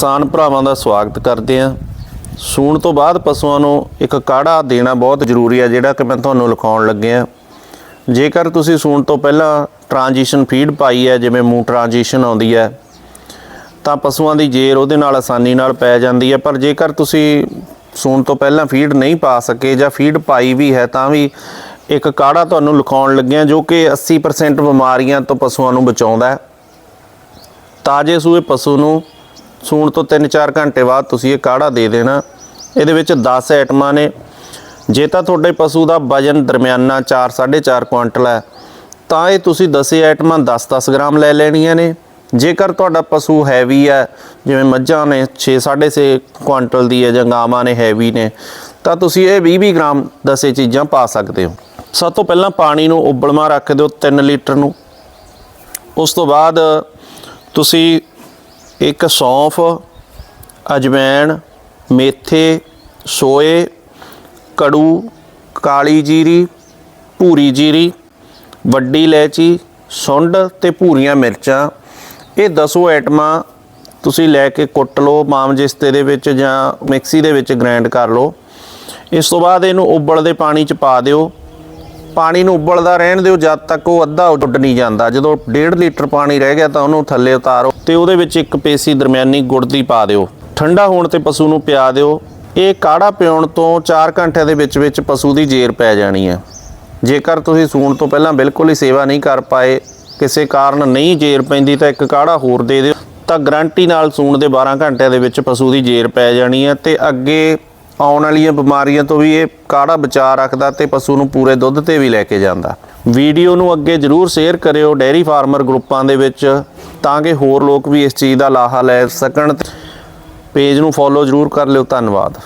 ਕਿਸਾਨ ਭਰਾਵਾਂ ਦਾ ਸਵਾਗਤ ਕਰਦੇ ਹਾਂ। ਸੂਣ ਤੋਂ ਬਾਅਦ ਪਸ਼ੂਆਂ ਨੂੰ ਇੱਕ ਕਾੜਾ ਦੇਣਾ ਬਹੁਤ ਜ਼ਰੂਰੀ ਹੈ, ਜਿਹੜਾ ਕਿ ਮੈਂ ਤੁਹਾਨੂੰ ਲਿਖਾਉਣ ਲੱਗਿਆ ਜੇਕਰ ਤੁਸੀਂ ਸੂਣ ਤੋਂ ਪਹਿਲਾਂ ਟ੍ਰਾਂਜੀਸ਼ਨ ਫੀਡ ਪਾਈ ਹੈ, ਜਿਵੇਂ ਮੂੰਹ ਟ੍ਰਾਂਜੀਸ਼ਨ ਆਉਂਦੀ ਹੈ, ਤਾਂ ਪਸ਼ੂਆਂ ਦੀ ਜੇਰ ਉਹਦੇ ਨਾਲ ਆਸਾਨੀ ਨਾਲ ਪੈ ਜਾਂਦੀ ਹੈ। ਪਰ ਜੇਕਰ ਤੁਸੀਂ ਸੂਣ ਤੋਂ ਪਹਿਲਾਂ ਫੀਡ ਨਹੀਂ ਪਾ ਸਕੇ ਜਾਂ ਫੀਡ ਪਾਈ ਵੀ ਹੈ, ਤਾਂ ਵੀ ਇੱਕ ਕਾੜਾ ਤੁਹਾਨੂੰ ਲਿਖਾਉਣ ਲੱਗਿਆ ਜੋ ਕਿ 80% ਬਿਮਾਰੀਆਂ ਤੋਂ ਪਸ਼ੂਆਂ ਨੂੰ ਬਚਾਉਂਦਾ ਹੈ। ਤਾਜੇ ਸੂਏ ਪਸ਼ੂ ਨੂੰ ਸੂਣ ਤੋਂ 3-4 ਘੰਟੇ ਬਾਅਦ ਤੁਸੀਂ ਇਹ ਕਾੜਾ ਦੇ ਦੇਣਾ। ਇਹਦੇ ਵਿੱਚ 10 ਆਈਟਮਾਂ ਨੇ। ਜੇ ਤਾਂ ਤੁਹਾਡੇ ਪਸ਼ੂ ਦਾ ਵਜਨ ਦਰਮਿਆਨਾ 4-4.5 ਕੁਇੰਟਲ ਹੈ, ਤਾਂ ਇਹ ਤੁਸੀਂ 10 ਆਈਟਮਾਂ 10-10 ਗ੍ਰਾਮ ਲੈ ਲੈਣੀਆਂ ਨੇ। ਜੇਕਰ ਤੁਹਾਡਾ ਪਸ਼ੂ ਹੈਵੀ ਹੈ, ਜਿਵੇਂ ਮੱਝਾਂ ਨੇ 6-6.5 ਕੁਇੰਟਲ ਦੀ ਹੈ ਜਾਂ ਗਾਵਾਂ ਨੇ, ਹੈਵੀ ਨੇ, ਤਾਂ ਤੁਸੀਂ ਇਹ 20-20 ਗ੍ਰਾਮ ਦਸੇ ਚੀਜ਼ਾਂ ਪਾ ਸਕਦੇ ਹੋ। ਸਭ ਤੋਂ ਪਹਿਲਾਂ ਪਾਣੀ ਨੂੰ ਉਬਲਮਾ ਰੱਖ ਦਿਓ 3 ਲੀਟਰ ਨੂੰ। ਉਸ ਤੋਂ ਬਾਅਦ ਤੁਸੀਂ ਇੱਕ ਸੌਂਫ, ਅਜਵੈਣ, ਮੇਥੇ, ਸੋਏ, ਕੜੂ, ਕਾਲੀ ਜੀਰੀ, ਭੂਰੀ ਜੀਰੀ, ਵੱਡੀ ਇਲਾਇਚੀ, ਸੁੰਡ ਤੇ ਭੂਰੀਆਂ ਮਿਰਚਾਂ। ਇਹ ਦਸੋ ਆਈਟਮਾਂ ਤੁਸੀਂ ਲੈ ਕੇ ਕੁੱਟ ਲਓ ਮਾਮਜਿਸਤੇ ਦੇ ਵਿੱਚ ਜਾਂ ਮਿਕਸੀ ਦੇ ਵਿੱਚ ਗ੍ਰਾਈਂਡ ਕਰ ਲਓ। ਇਸ ਤੋਂ ਬਾਅਦ ਇਹਨੂੰ ਉਬਲਦੇ ਪਾਣੀ 'ਚ ਪਾ ਦਿਓ। ਪਾਣੀ ਨੂੰ ਉਬਲਦਾ ਰਹਿਣ ਦਿਓ, ਜਦ ਤੱਕ ਉਹ ਅੱਧਾ ਉੱਡ ਨਹੀਂ ਜਾਂਦਾ। ਜਦੋਂ 1.5 ਲੀਟਰ ਪਾਣੀ ਰਹਿ ਗਿਆ ਤਾਂ ਉਹਨੂੰ ਥੱਲੇ ਉਤਾਰੋ ਤੇ ਉਹਦੇ ਵਿੱਚ ਇੱਕ ਪੇਸੀ ਦਰਮਿਆਨੀ ਗੁੜ ਦੀ ਪਾ ਦਿਓ। ਠੰਡਾ ਹੋਣ ਤੇ ਪਸ਼ੂ ਨੂੰ ਪਿਆ ਦਿਓ। ਇਹ ਕਾੜਾ ਪਿਉਣ ਤੋਂ 4 ਘੰਟਿਆਂ ਦੇ ਵਿੱਚ ਵਿੱਚ ਪਸ਼ੂ ਦੀ ਜੇਰ ਪੈ ਜਾਣੀ ਹੈ। ਜੇਕਰ ਤੁਸੀਂ ਸੂਣ ਤੋਂ ਪਹਿਲਾਂ ਬਿਲਕੁਲ ਹੀ ਸੇਵਾ ਨਹੀਂ ਕਰ ਪਾਏ, ਕਿਸੇ ਕਾਰਨ ਨਹੀਂ ਜੇਰ ਪੈਂਦੀ ਤਾਂ ਇੱਕ ਕਾੜਾ ਹੋਰ ਦੇ ਦਿਓ। ਤਾਂ ਗਰੰਟੀ ਨਾਲ ਸੂਣ ਦੇ 12 ਘੰਟਿਆਂ ਦੇ ਵਿੱਚ ਪਸ਼ੂ ਦੀ ਜੇਰ ਪੈ ਜਾਣੀ ਹੈ ਤੇ ਅੱਗੇ ਆਉਣ ਵਾਲੀਆਂ ਬਿਮਾਰੀਆਂ ਤੋਂ ਵੀ ਇਹ ਕਾੜਾ ਬਚਾ ਰੱਖਦਾ ਤੇ ਪਸ਼ੂ ਨੂੰ ਪੂਰੇ ਦੁੱਧ ਤੇ ਵੀ ਲੈ ਕੇ ਜਾਂਦਾ। ਵੀਡੀਓ ਨੂੰ ਅੱਗੇ ਜਰੂਰ ਸ਼ੇਅਰ ਕਰਿਓ ਡੈਰੀ ਫਾਰਮਰ ਗਰੁੱਪਾਂ ਦੇ ਵਿੱਚ, ਤਾਂ ਕਿ ਹੋਰ ਲੋਕ ਵੀ ਇਸ ਚੀਜ਼ ਦਾ ਲਾਹਾ ਲੈ ਸਕਣ। ਪੇਜ ਨੂੰ ਫੋਲੋ ਜਰੂਰ ਕਰ ਲਿਓ, ਧੰਨਵਾਦ।